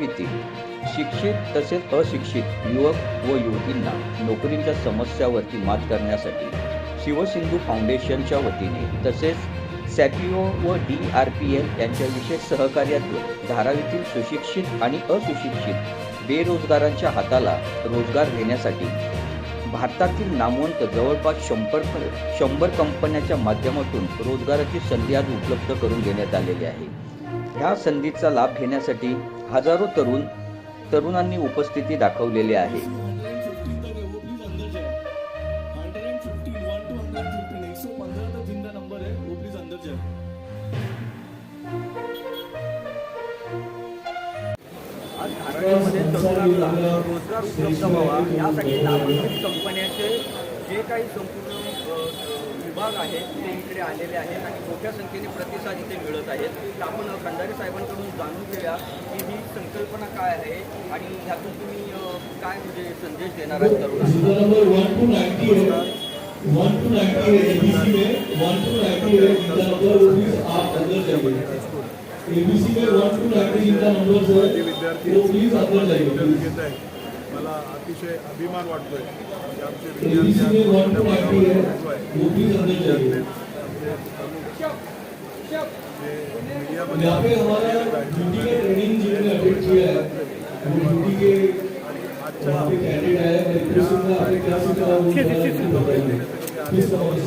धारावीतील शिक्षित तसेच अशिक्षित युवक व युवतींना नोकरींच्या समस्यावरती मात करण्यासाठी शिवसिंधू फाउंडेशनच्या वतीने तसेच सॅपिओ व डी आर पी एल यांच्या विशेष सहकार्यातून धारावीतील सुशिक्षित आणि असुशिक्षित बेरोजगारांच्या हाताला रोजगार देण्यासाठी भारतातील नामवंत जवळपास शंभर शंभर कंपन्यांच्या माध्यमातून रोजगाराची संधी आज उपलब्ध करून देण्यात आलेली आहे. ह्या संधीचा लाभ घेण्यासाठी हजारो तरुण तरुणांनी उपस्थिती दाखवलेली आहे. आज तरुणांना रोजगार उपलब्ध व्हावा यासाठी नामांकित कंपन्यांचे जे काही संपूर्ण विभाग आहे ते इकडे आलेले आहेत आणि मोठ्या संख्येने प्रतिसाद इथे मिळत आहेत. तर आपण खंडारे साहेबांकडून जाणून घेऊया की ही संकल्पना काय आहे आणि ह्यातून तुम्ही काय म्हणजे संदेश देणार आहात तरुणांना? वन टू नाइन्टी एबीसी में वन टू नाइन्टी इनका नंबर वो आप अंदर जाइए। एबीसी में वन टू नाइन्टी नंबर जो है विद्यार्थी वो प्लीज अंदर जाइए। मला अतिशय अभिमान वाटतोय की आमचे विद्यार्थी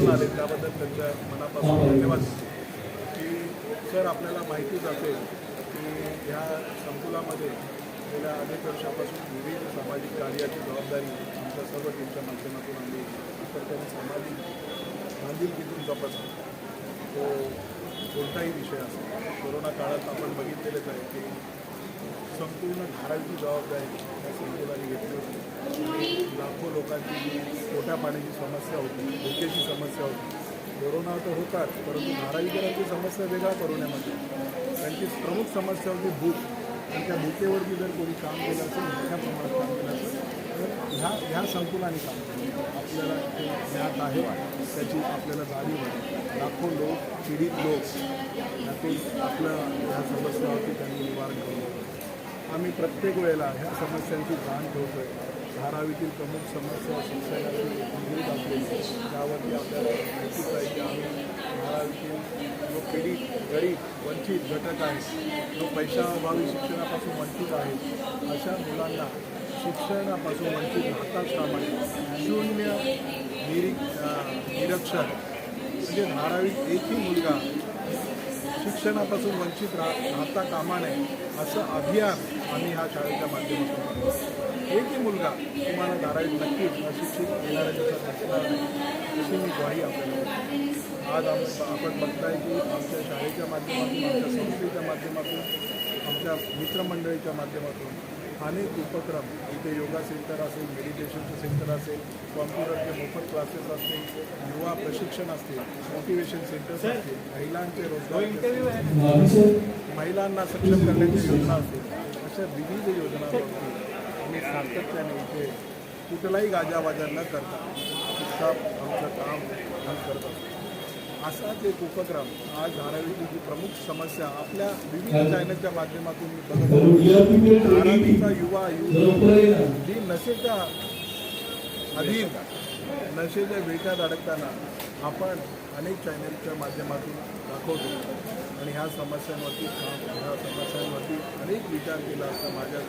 आले त्याबद्दल त्यांच्या मनापासून धन्यवाद की सर आपल्याला माहितीच असेल की ह्या संकुलामध्ये गेल्या अनेक वर्षापासून विविध सामाजिक कार्याची जबाबदारी आमच्या सर्व टीमच्या माध्यमातून आम्ही त्यांनी सामाजिक बांधिलकीतून जपत तो कोणताही विषय असेल कोरोना काळात आपण बघितलेलेच आहे की संपूर्ण घराची जबाबदारी त्या संकुलाने घेतली होती. लाखो लोकांची जी पोटा पाण्याची समस्या होती भुकेची समस्या होती. कोरोना तर होताच परंतु धारावीकरांची समस्या वेगळा कोरोनामध्ये. त्यांची प्रमुख समस्या होती भूक. आणि त्या भूकेवरती जर कोणी काम केलं असेल मोठ्या प्रमाणात काम केलं असेल तर ह्या ह्या संकुलाने काम केलं. आपल्याला ते ज्ञात आहे. त्याची आपल्याला जाणीव आहे. लाखो लोक पीडित लोक यातून आपलं ह्या समस्यावरती त्यांनी निवारण करून आम्ही प्रत्येक वेळेला ह्या समस्यांची जाण ठेवतो आहे धारावीतील प्रमुख समस्या शिक्षणाची निगडीत असलेली त्यावरती आपल्याला माहिती पाहिजे. आम्ही धारावीतील जो पीडित गरीब वंचित घटक आहे जो पैशाअभावी शिक्षणापासून वंचित आहे अशा मुलांना शिक्षणापासून वंचित राहताच कामा शून्य निरी अं, निरक्षर म्हणजे धारावीत एकही मुलगा शिक्षणापासून वंचित राह राहता कामा नये असं अभियान आम्ही ह्या शाळेच्या माध्यमातून. एकही मुलगा तुम्हाला धारावीत नक्कीच अशिक्षित येणाऱ्या दिवसात नसणार नाही अशी मी ग्वाही आपल्याला. आज आम आपण बघताय की आमच्या शाळेच्या माध्यमातून आमच्या संस्थेच्या माध्यमातून आमच्या मित्रमंडळीच्या माध्यमातून अनेक उपक्रम इथे योगा सेंटर असेल मेडिटेशनचं सेंटर असेल कॉम्प्युटरचे मोफत क्लासेस असतील युवा प्रशिक्षण असतील मोटिवेशन सेंटर्स असतील महिलांचे रोजगार महिलांना सक्षम करण्याच्या योजना असतील अशा विविध योजनांवरती आम्ही सातत्याने इथे कुठलाही गाजावाजा न करता चुपचाप आमचं काम हम करत असतो असाच एक उपक्रम आज धारावीची जी प्रमुख समस्या आपल्या विविध चॅनलच्या माध्यमातून मी बघत धारावीचा युवा युवक जी नशेच्या अधीन नशेच्या विळख्यात अडकताना आपण अनेक चॅनलच्या माध्यमातून दाखवतो. आणि ह्या समस्यांवरती काम ह्या समस्यांवरती अनेक विचार केला असता माझ्या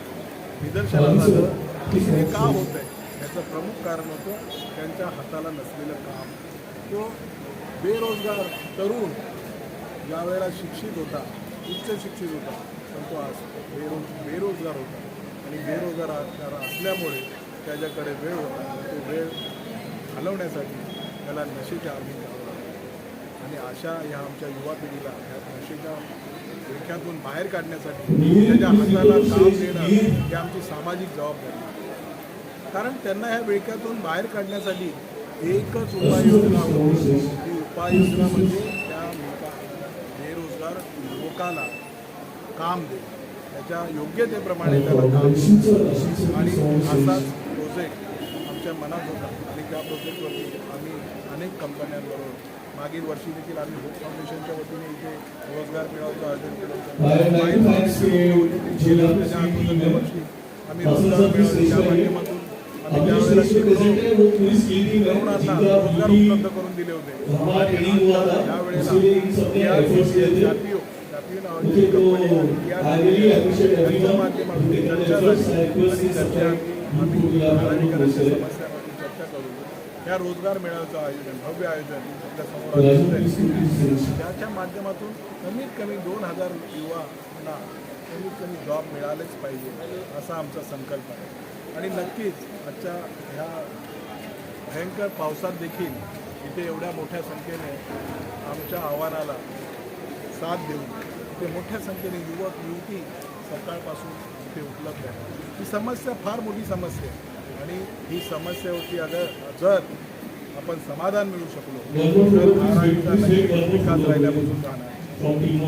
निदर्शनाला आलं की हे का होत आहे याचं प्रमुख कारण होतं त्यांच्या हाताला नसलेलं काम. तो बेरोजगार तरुण ज्यावेळेला शिक्षित होता उच्च शिक्षित होता पण तो आज बेरोज बेरोजगार होता. आणि बेरोजगार असल्यामुळे त्याच्याकडे वेळ होता. तो वेळ घालवण्यासाठी त्याला नशेच्या आम्ही आणि अशा ह्या आमच्या युवा पिढीला ह्या नशेच्या विळख्यातून बाहेर काढण्यासाठी त्याच्या हाताला काम देणं ही आमची सामाजिक जबाबदारी. कारण त्यांना ह्या विळख्यातून बाहेर काढण्यासाठी एकच उपाययोजना होती ती उपाययोजना म्हणजे त्या बेरोजगार युवकाला काम दे त्याच्या योग्यतेप्रमाणे त्याला काम दे. आणि असाच प्रोजेक्ट आमच्या मनात होता आणि त्या प्रोजेक्टवरती आम्ही अनेक कंपन्यांबरोबर मागील वर्षी देखील आम्ही होप फाउंडेशनच्या वतीने इथे रोजगार मेळाव्याचं आयोजन केलं होतं आम्ही. रोजगार मेळाव्याच्या माध्यमातून आम्ही त्यावेळेला तरुणांना रोजगार उपलब्ध करून दिले होते हमारा ट्रेनिंग हुआ था यावेळेला इसीलिए इन सबने एफर्ट्स किए थे जातीय everyone माध्यमातून चर्चा. झाली आणि चर्चा आम्ही to the नागरिकांच्या Honorable समस्यांवरती चर्चा करू या रोजगार मेळाव्याचं आयोजन भव्य आयोजन आपल्यासमोर Raju, आयोजित please आहे. do this. त्याच्या माध्यमातून कमीत कमी दोन हजार युवांना कमीत कमी जॉब मिळालेच पाहिजे असा आमचा संकल्प आहे आणि नक्कीच आजच्या ह्या भयंकर पावसात देखील इथे एवढ्या मोठ्या संख्येने आमच्या आव्हानाला साथ देऊन इथे मोठ्या संख्येने युवक युवती सकाळपासून इथे उपलब्ध आहे ही समस्या फार मोठी समस्या आहे आणि ही समस्येवरती अगर जर आपण समाधान मिळू शकलो तर धारावीचा विकास राहिल्यापासून जाणार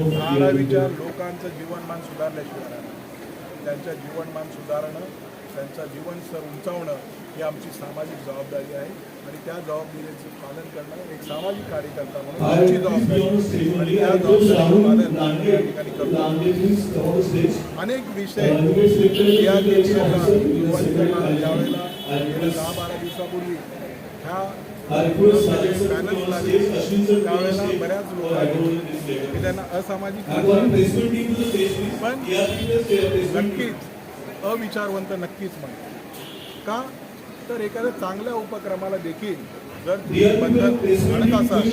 धारावीच्या लोकांचं जीवनमान सुधारल्याशिवाय राहणार. त्यांचं जीवनमान सुधारणं त्यांचं जीवन स्तर उंचावणं ही आमची सामाजिक जबाबदारी आहे. आणि त्या जबाबदारीचं पालन करणं एक सामाजिक कार्यकर्ता म्हणून आमची जबाबदारी. आणि त्या जबाबदारीचं पालन या ठिकाणी करतो. अनेक विषय या Secretary, ज्यावेळेला अविचारवंत नक्कीच म्हणतो का? तर एखाद्या चांगल्या उपक्रमाला देखील जर ती म्हणत असाल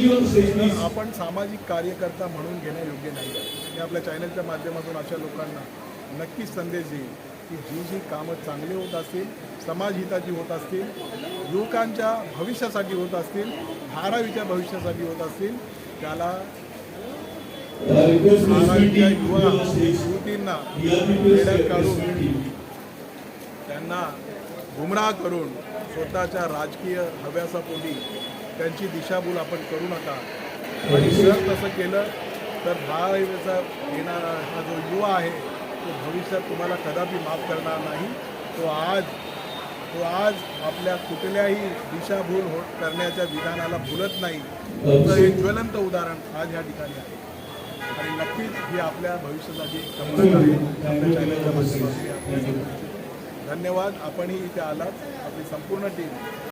आपण सामाजिक कार्यकर्ता म्हणून घेणं योग्य नाही आहे मी आपल्या चॅनलच्या माध्यमातून अशा लोकांना नक्कीच संदेश देईल की जी जी कामं चांगली होत असतील समाजहिताची होत असतील युवकांच्या भविष्यासाठी होत असतील धारावीच्या भविष्यासाठी होत असतील त्याला धारावीच्या युवा युवतींना ERP काढून त्यांना गुमराह करून स्वतःच्या राजकीय हव्यासापोटी त्यांची दिशाभूल आपण करू नका. आणि जर तसं केलं तर धारावीचा येणारा हा जो युवा आहे तो भविष्यात तुम्हाला कदापि माफ करणार नाही. तो आज तो आज आपल्या कुठल्याही दिशाभूल हो करण्याच्या विधानाला भुलत नाही. तर हे ज्वलंत उदाहरण आज या ठिकाणी आहे. आणि नक्कीच ही आपल्या भविष्यासाठी एक आहे. आपल्या चॅनलच्या माध्यमातून. धन्यवाद. आपणही इथे आलात. आपली संपूर्ण टीम